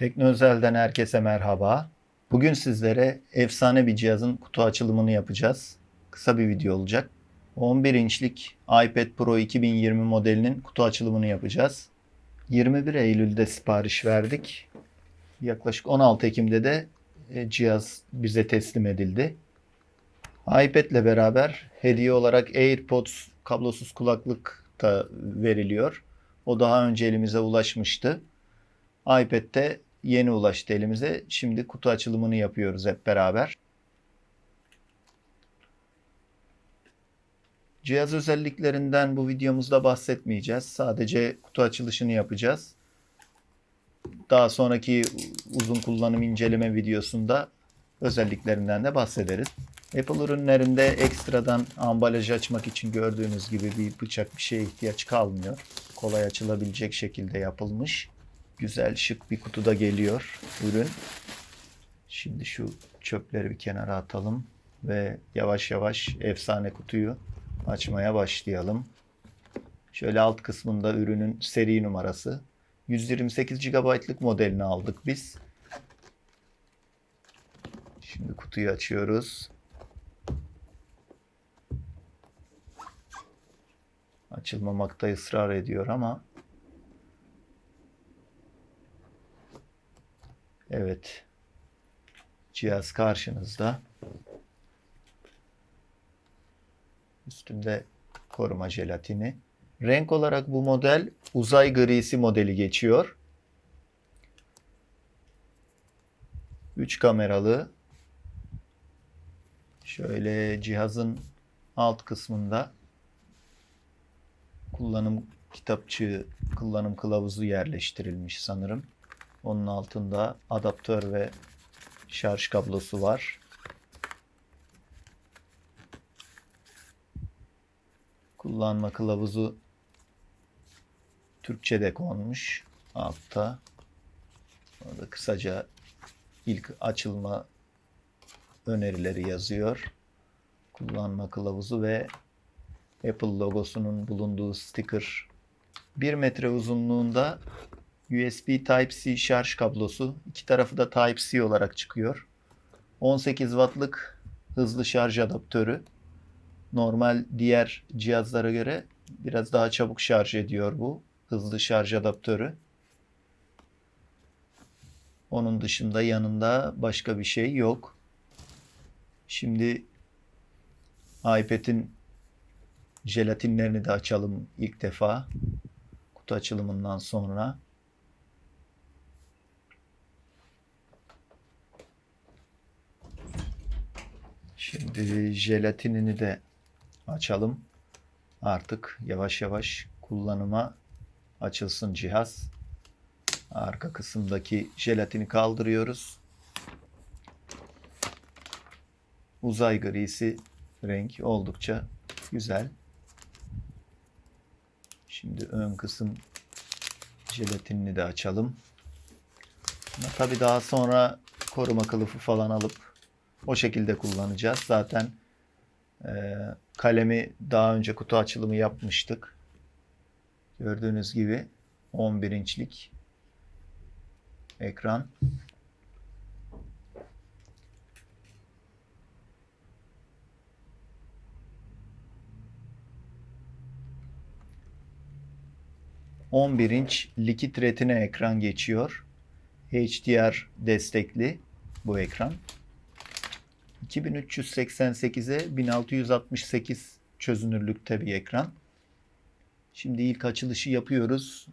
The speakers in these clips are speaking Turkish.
Teknoözel'den herkese merhaba. Bugün sizlere efsane bir cihazın kutu açılımını yapacağız. Kısa bir video olacak. 11 inçlik iPad Pro 2020 modelinin kutu açılımını yapacağız. 21 Eylül'de sipariş verdik. Yaklaşık 16 Ekim'de de e, cihaz bize teslim edildi. iPad ile beraber hediye olarak AirPods kablosuz kulaklık da veriliyor. O daha önce elimize ulaşmıştı. iPad'de yeni ulaştı elimize. Şimdi kutu açılımını yapıyoruz hep beraber. Cihaz özelliklerinden bu videomuzda bahsetmeyeceğiz. Sadece kutu açılışını yapacağız. Daha sonraki uzun kullanım inceleme videosunda özelliklerinden de bahsederiz. Apple ürünlerinde ekstradan ambalaj açmak için gördüğünüz gibi bir bıçak bir şeye ihtiyaç kalmıyor. Kolay açılabilecek şekilde yapılmış. Güzel şık bir kutuda geliyor ürün. Şimdi şu çöpleri bir kenara atalım ve yavaş yavaş efsane kutuyu açmaya başlayalım. Şöyle alt kısmında ürünün seri numarası. 128 GB'lık modelini aldık biz. Şimdi kutuyu açıyoruz. Açılmamakta ısrar ediyor ama Evet. Cihaz karşınızda. Üstünde koruma jelatini. Renk olarak bu model uzay grisi modeli geçiyor. 3 kameralı. Şöyle cihazın alt kısmında kullanım kitapçığı, kullanım kılavuzu yerleştirilmiş sanırım. Onun altında adaptör ve şarj kablosu var. Kullanma kılavuzu Türkçe'de konmuş altta. Orada kısaca ilk açılma önerileri yazıyor. Kullanma kılavuzu ve Apple logosunun bulunduğu sticker 1 metre uzunluğunda USB Type-C şarj kablosu. İki tarafı da Type-C olarak çıkıyor. 18 wattlık hızlı şarj adaptörü. Normal diğer cihazlara göre biraz daha çabuk şarj ediyor bu hızlı şarj adaptörü. Onun dışında yanında başka bir şey yok. Şimdi iPad'in jelatinlerini de açalım ilk defa. Kutu açılımından sonra. Şimdi jelatinini de açalım. Artık yavaş yavaş kullanıma açılsın cihaz. Arka kısımdaki jelatini kaldırıyoruz. Uzay grisi renk oldukça güzel. Şimdi ön kısım jelatinini de açalım. Ama tabii daha sonra koruma kılıfı falan alıp o şekilde kullanacağız. Zaten e, kalemi daha önce kutu açılımı yapmıştık. Gördüğünüz gibi 11 inçlik ekran. ...11 inç likit retina ekran geçiyor. HDR destekli bu ekran. 2388'e 1668 çözünürlükte bir ekran. Şimdi ilk açılışı yapıyoruz.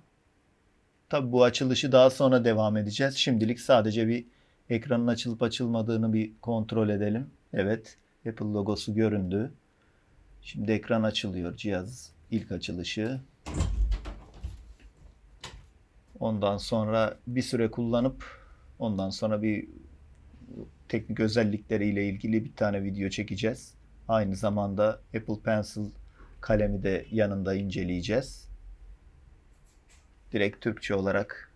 Tabi bu açılışı daha sonra devam edeceğiz. Şimdilik sadece bir ekranın açılıp açılmadığını bir kontrol edelim. Evet, Apple logosu göründü. Şimdi ekran açılıyor cihaz ilk açılışı. Ondan sonra bir süre kullanıp ondan sonra bir teknik özellikleriyle ilgili bir tane video çekeceğiz. Aynı zamanda Apple Pencil kalemi de yanında inceleyeceğiz. Direkt Türkçe olarak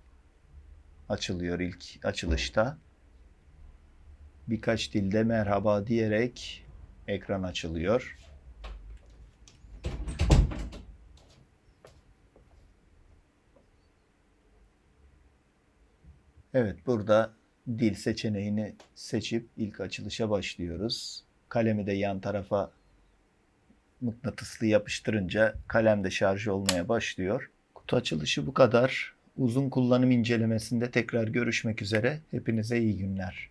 açılıyor ilk açılışta. Birkaç dilde merhaba diyerek ekran açılıyor. Evet burada dil seçeneğini seçip ilk açılışa başlıyoruz. Kalemi de yan tarafa mıknatıslı yapıştırınca kalem de şarj olmaya başlıyor. Kutu açılışı bu kadar. Uzun kullanım incelemesinde tekrar görüşmek üzere. Hepinize iyi günler.